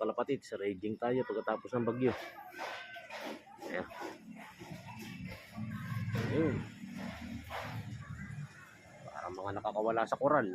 kalapatid. Sa raging tayo pagkatapos ng bagyo. Ayan. Ayun. Parang mga nakakawala sa koral.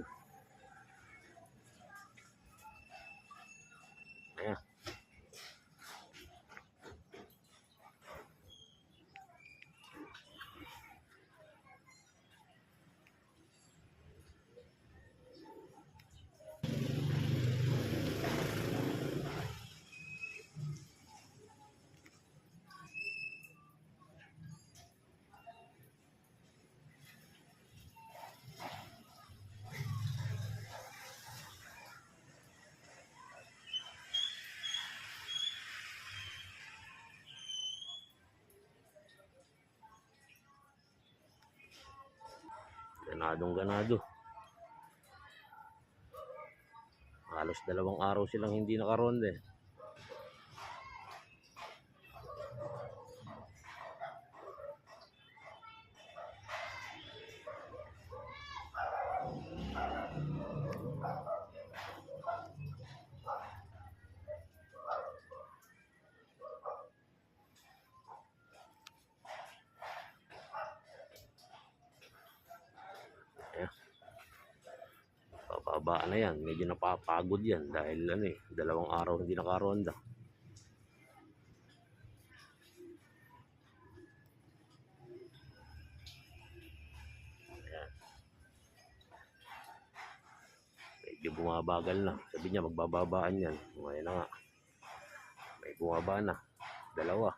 Ganadong ganado. Halos dalawang araw silang hindi nakaronde. Pababa na yan. Medyo napapagod yan dahil ano eh, dalawang araw hindi nakaronda. Ayan. Medyo bumabagal na. Sabi niya magbababaan yan. Ngayon na nga. May bumaba na. Dalawa.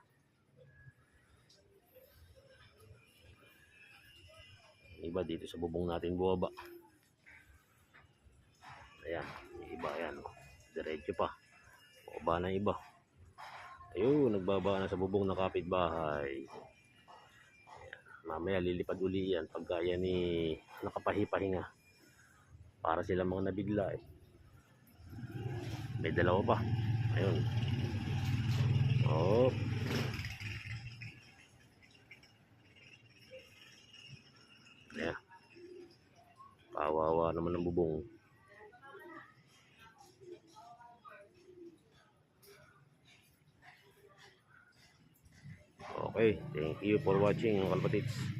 Iba dito sa bubong natin bumaba. Iba yan. oh. Diretso pa. Baba na iba. Ayun, nagbaba na sa bubong ng kapitbahay. Mamaya lilipad uli yan pagka yan ni nakapahipahinga. Para sila mga nabigla eh. May dalawa pa. Ayun. Oh. Ayan. Kawawa naman ng bubong. Okay, thank you for watching mga kalpatits.